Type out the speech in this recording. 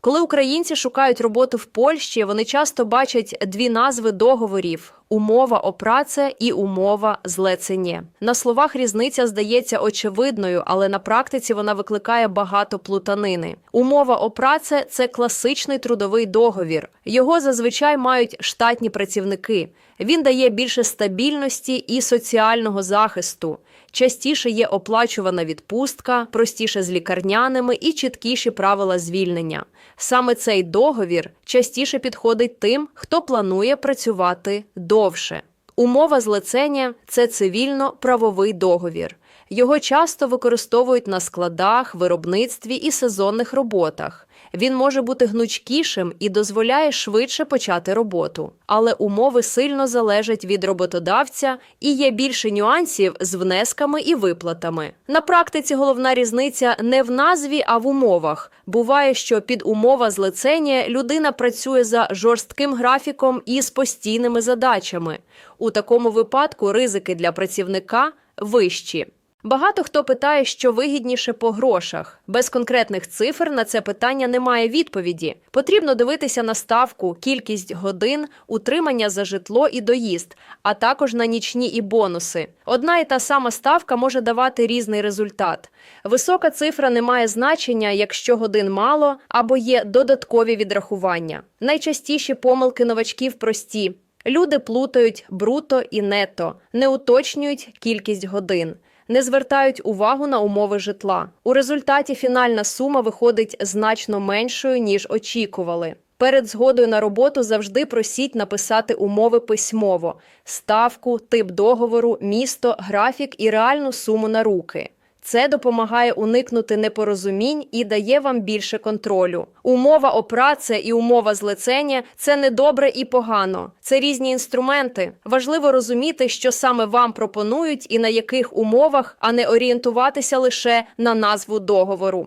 Коли українці шукають роботу в Польщі, вони часто бачать дві назви договорів. Умова о праце і умова злецення. На словах різниця здається очевидною, але на практиці вона викликає багато плутанини. Умова о праце це класичний трудовий договір. Його зазвичай мають штатні працівники. Він дає більше стабільності і соціального захисту. Частіше є оплачувана відпустка, простіше з лікарняними і чіткіші правила звільнення. Саме цей договір частіше підходить тим, хто планує працювати довше. Умова злицення це цивільно-правовий договір. Його часто використовують на складах, виробництві і сезонних роботах. Він може бути гнучкішим і дозволяє швидше почати роботу. Але умови сильно залежать від роботодавця і є більше нюансів з внесками і виплатами. На практиці головна різниця не в назві, а в умовах. Буває, що під умова злицення людина працює за жорстким графіком і з постійними задачами. У такому випадку ризики для працівника вищі. Багато хто питає, що вигідніше по грошах. Без конкретних цифр на це питання немає відповіді. Потрібно дивитися на ставку, кількість годин, утримання за житло і доїзд, а також на нічні і бонуси. Одна і та сама ставка може давати різний результат. Висока цифра не має значення, якщо годин мало або є додаткові відрахування. Найчастіші помилки новачків прості. Люди плутають бруто і нето, не уточнюють кількість годин не звертають увагу на умови житла. У результаті фінальна сума виходить значно меншою ніж очікували. Перед згодою на роботу завжди просіть написати умови письмово: ставку, тип договору, місто, графік і реальну суму на руки. Це допомагає уникнути непорозумінь і дає вам більше контролю. Умова о праце і умова злицення – це не добре і погано. Це різні інструменти. Важливо розуміти, що саме вам пропонують і на яких умовах, а не орієнтуватися лише на назву договору.